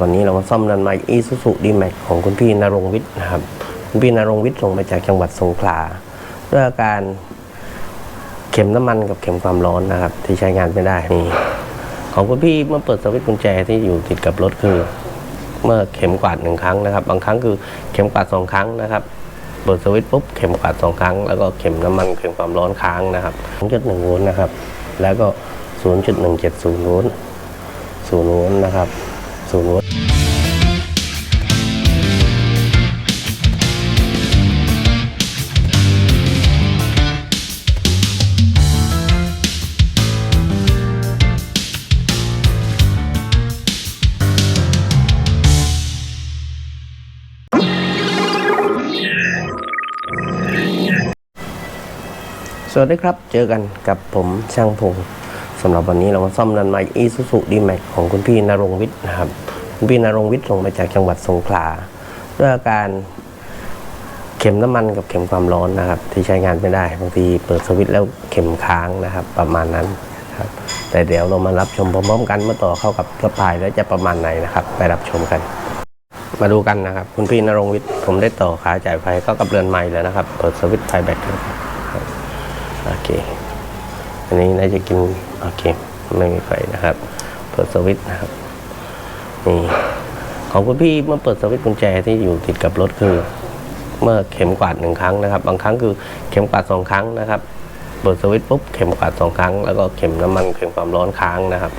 วันนี้เรามาซ่อมดันไมค์อีซูซูดีแม็กของคุณพี่นรงวิทย์นะครับคุณพี่นรงวิทย์ส่งมาจากจังหวัดสงขลาด้วยอาการเข็มน้ำมันกับเข็มความร้อนนะครับ ที่ใช้งานไม่ได้นี่ของคุณพี่เมื่อเปิดสวิตช์กุญแจที่อยู่ติดกับรถคือ เมื่อเข็มกวาดหนึ่งครั้งนะครับ บางครั้งคือเข็มกวาดสองครั้งนะครับเปิดสวิตช์ปุ๊บเข็มกวาดสองครั้งแล้วก็เข็มน้ำมันเข็มความร้อนค้างนะครับ2.1โวลต์นะครับ แล้วก็ 0.170โวลต์0โวลต์นะครับ 0โวลต์สวัสดีครับ เจอกันกับผมช่างพง สำหรับวันนี้เรามาซ่อมดันไมค์อีซูซูดีแม็กของคุณพี่นรงวิทย์นะครับ คุณพี่นรงวิทย์ส่งมาจากจังหวัดสงขลาด้วยอาการเข็มน้ำมันกับเข็มความร้อนนะครับ ที่ใช้งานไม่ได้บางทีเปิดสวิตช์แล้วเข็มค้างนะครับ ประมาณนั้นครับ แต่เดี๋ยวเรามารับชมพร้อมๆกันเมื่อต่อเข้ากับสปายแล้วจะประมาณไหนนะครับ ไปรับชมกัน มาดูกันนะครับ คุณพี่นรงวิทย์ผมได้ต่อขาจ่ายไฟเข้ากับเรือนไม้แล้วนะครับ เปิดสวิตช์ไฟแบตครับ อันนี้น่าจะกินโอเคไม่มีไฟนะครับ เปิดสวิตช์นะครับนี่ของคุณพี่เมื่อเปิดสวิตช์กุญแจที่อยู่ติดกับรถคือ เมื่อเข็มกวาดหนึ่งครั้งนะครับ บางครั้งคือเข็มกวาดสองครั้งนะครับเปิดสวิตช์ปุ๊บเข็มกวาดสองครั้งแล้วก็เข็มน้ำมันเข็มความร้อนค้างนะครับ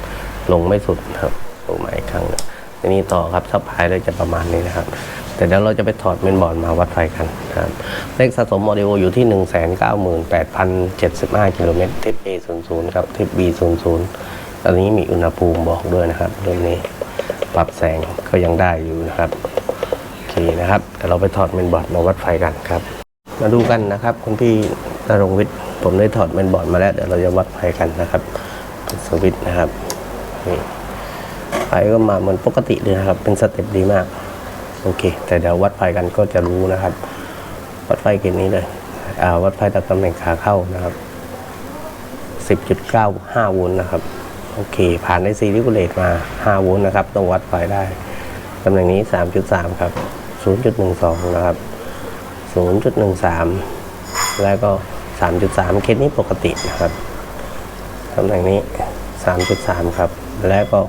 ลงไม่สุดนะครับลงมาอีกครั้งนึงทีนี้ต่อครับซับพายเลยจะประมาณนี้นะครับ แต่เดี๋ยวเราจะไปถอดเมนบอร์ดมาวัดไฟกันนะครับเลขสะสมโมเดลอยู่ที่ 1 9 8 0 7 5 กิโลเมตรทิป A 0 0ครับทิป B 0 0ตอนนี้มีอุณหภูมิบอกด้วยนะครับเรื่องนี้ปรับแสงก็ยังได้อยู่นะครับโอเคนะครับเดี๋ยวเราไปถอดเมนบอร์ดมาวัดไฟกันครับ มาดูกันนะครับคุณพี่นรงวิทย์ผมได้ถอดเมนบอร์ดมาแล้วเดี๋ยวเราจะวัดไฟกันนะครับสวิตนะครับนี่ไฟก็มาเหมือนปกติเลยนะครับ เป็นสเต็ปดีมาก โอเค แต่เดี๋ยววัดไฟกันก็จะรู้นะครับ วัดไฟเกณฑ์นี้เลยอ่าวัดไฟตามตำแหน่งขาเข้านะครับ 10.95โวลต์นะครับโอเค ผ่านในซีรีส์เลตมา 5 โวลต์นะครับต้องวัดไฟได้ตำแหน่งนี้ 3.3 ครับ 0.12 นะครับ 0.13 แล้วก็ 3.3 เคสนี้ปกตินะครับตำแหน่งนี้ 3.3 ครับ แล้วก็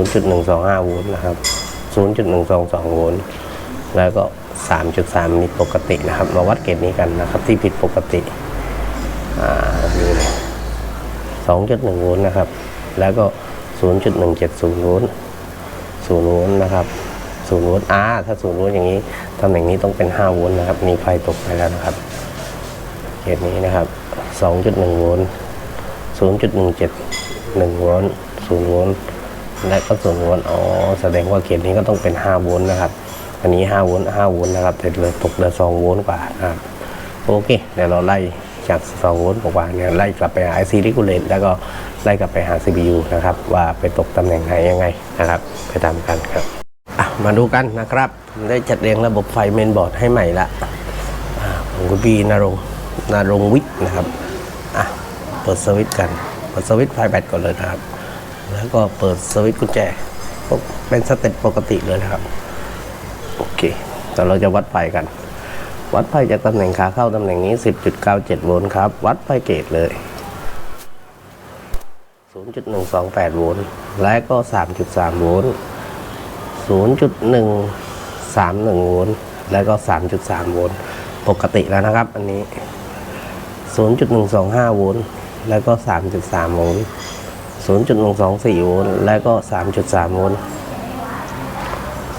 0.125 โวลต์นะครับ 0.122 โวลต์แล้วก็ 3.3นี่ปกตินะครับ มาวัดเกณฑ์นี้กันนะครับ ที่ผิดปกติอ่านี่2.1 โวลต์นะครับ แล้วก็ 0.170 โวลต์0โวลต์นะครับ0โวลต์อ่าถ้า0โวลต์อย่างนี้ตำแหน่งนี้ต้องเป็น 5 โวลต์นะครับ มีไฟตกไปแล้วนะครับเกณฑ์นี้นะครับ 2.1 โวลต์0.171 โวลต์0โวลต์ และก็0โวลต์อ๋อแสดงว่าเกณฑ์นี้ก็ต้องเป็น 5 โวลต์นะครับ อันนี้ 5 โวลต์5โวลต์นะครับแต่เลือตกเหลือ2โวลต์กว่านะครับโอเคเดี๋ยวเราไล่จาก 2 โวลต์กว่าเนี่ยไล่กลับไปหา IC Regulate แล้วก็ไล่กลับไปหา CPU นะครับ ว่าไปตกตำแหน่งไหนยังไงนะครับ ไปตามกันครับมาดูกันนะครับได้จัดเรียงระบบไฟเมนบอร์ดให้ใหม่ละของคุณพี่นรงนรงวิทย์นะครับอะเปิดสวิตช์กัน เปิดสวิตช์ไฟแบตก่อนเลยนะครับ แล้วก็เปิดสวิตช์กุญแจเป็นสเต็ปปกติเลยนะครับ โอเคแต่เราจะวัดไฟกัน วัดไฟจากตำแหน่งขาเข้าตำแหน่งนี้ 10.97 โวลต์ครับ วัดไฟเกตเลย 0.128 โวลต์และก็ 3.3 โวลต์0.131 โวลต์และก็ 3.3 โวลต์ปกติแล้วนะครับ อันนี้ 0.125 โวลต์แล้วก็ 3.3 โวลต์ 0.124 โวลต์และก็ 3.3 โวลต์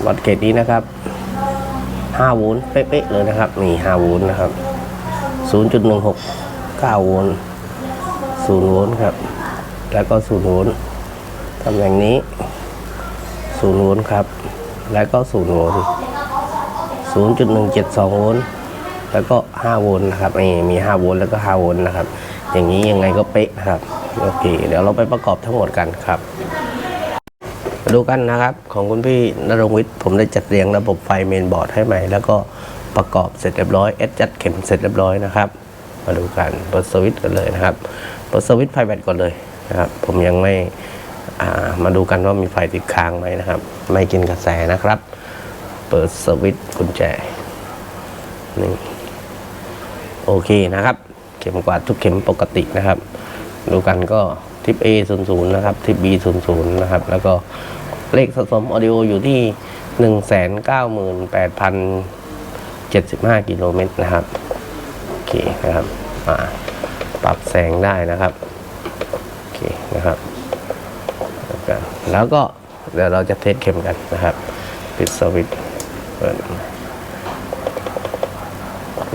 วัดเกตนี้นะครับ 5 โวลต์เป๊ะๆเลยนะครับ นี่ 5 โวลต์นะครับ 0.16 9 โวลต์ 0 โวลต์ครับ แล้วก็ 0 โวลต์ตำแหน่งนี้ 0 โวลต์ครับ แล้วก็ 0 โวลต์ 0.172 โวลต์แล้วก็ 5 โวลต์นะครับนี่มี 5 โวลต์แล้วก็ 5 โวลต์นะครับ อย่างนี้ยังไงก็เป๊ะนะครับ โอเค เดี๋ยวเราไปประกอบทั้งหมดกันครับมาดูกันนะครับ ของคุณพี่นรงวิทย์ผมได้จัดเรียงระบบไฟเมนบอร์ดให้ใหม่ แล้วก็ประกอบเสร็จเรียบร้อยเอสจัดเข็มเสร็จเรียบร้อยนะครับ มาดูกันเปิดสวิตช์กันเลยนะครับเปิดสวิตช์ไฟแบตก่อนเลยนะครับ ผมยังไม่อ่ามาดูกันว่ามีไฟติดค้างไหมนะครับ ไม่กินกระแสนะครับ เปิดสวิตช์กุญแจนี่โอเคนะครับ เข็มกวาดทุกเข็มปกตินะครับ ดูกันก็ทิป A 0 0นะครับทิป B 0 0นะครับ แล้วก็เลขสะสมออดิโออยู่ที่ 198,075 กิโลเมตรนะครับ โอเคนะครับอ่าปรับแสงได้นะครับ โอเคนะครับแล้วก็แล้วก็เดี๋ยวเราจะเทสเข็มกันนะครับ ปิดสวิตช์เปิด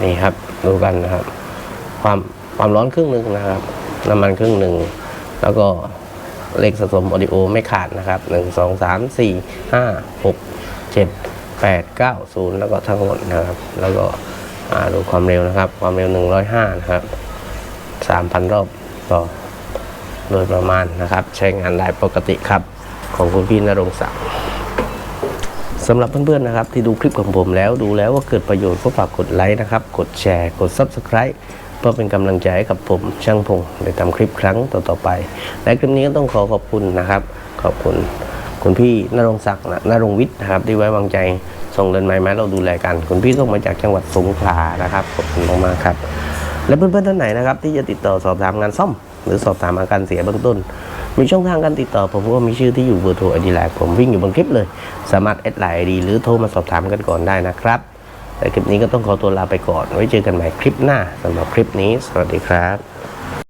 นี่ครับ ดูกันนะครับ ความความร้อนครึ่งหนึ่งนะครับ น้ำมันครึ่งหนึ่ง แล้วก็เลขสะสมออดิโอไม่ขาดนะครับหนึ่งสองสามสี่ห้าหกเจ็ดแปดเก้าศูนย์แล้วก็ทั้งหมดนะครับ แล้วก็ดูความเร็วนะครับ ความเร็วหนึ่งร้อยห้านะครับสามพันรอบต่อโดยประมาณนะครับ ใช้งานได้ปกติครับ ของคุณพี่นรงศักดิ์สำหรับเพื่อนๆนะครับ ที่ดูคลิปของผมแล้วดูแล้วว่าเกิดประโยชน์ก็ฝากกดไลค์นะครับ กดแชร์ กด Subscribe เพื่อเป็นกำลังใจให้กับผมช่างพงในทำคลิปครั้งต่อๆไป และคลิปนี้ก็ต้องขอขอบคุณนะครับ ขอบคุณคุณพี่นรงศักดิ์นะนรงวิทย์นะครับที่ไว้วางใจส่งเดินไม้ไม้เราดูแลกันคุณพี่ส่งมาจากจังหวัดสงขลานะครับขอบคุณมากๆครับ และเพื่อนๆท่านไหนนะครับ ที่จะติดต่อสอบถามงานซ่อม หรือสอบถามอาการเสียเบื้องต้น มีช่องทางการติดต่อผมก็มีชื่อที่อยู่เบอร์โทรไอดีไลน์ผมวิ่งอยู่บนคลิปเลย สามารถแอดไลน์ไอดีหรือโทรมาสอบถามกันก่อนได้นะครับ แต่คลิปนี้ก็ต้องขอตัวลาไปก่อน ไว้เจอกันใหม่คลิปหน้าสำหรับคลิปนี้ สวัสดีครับ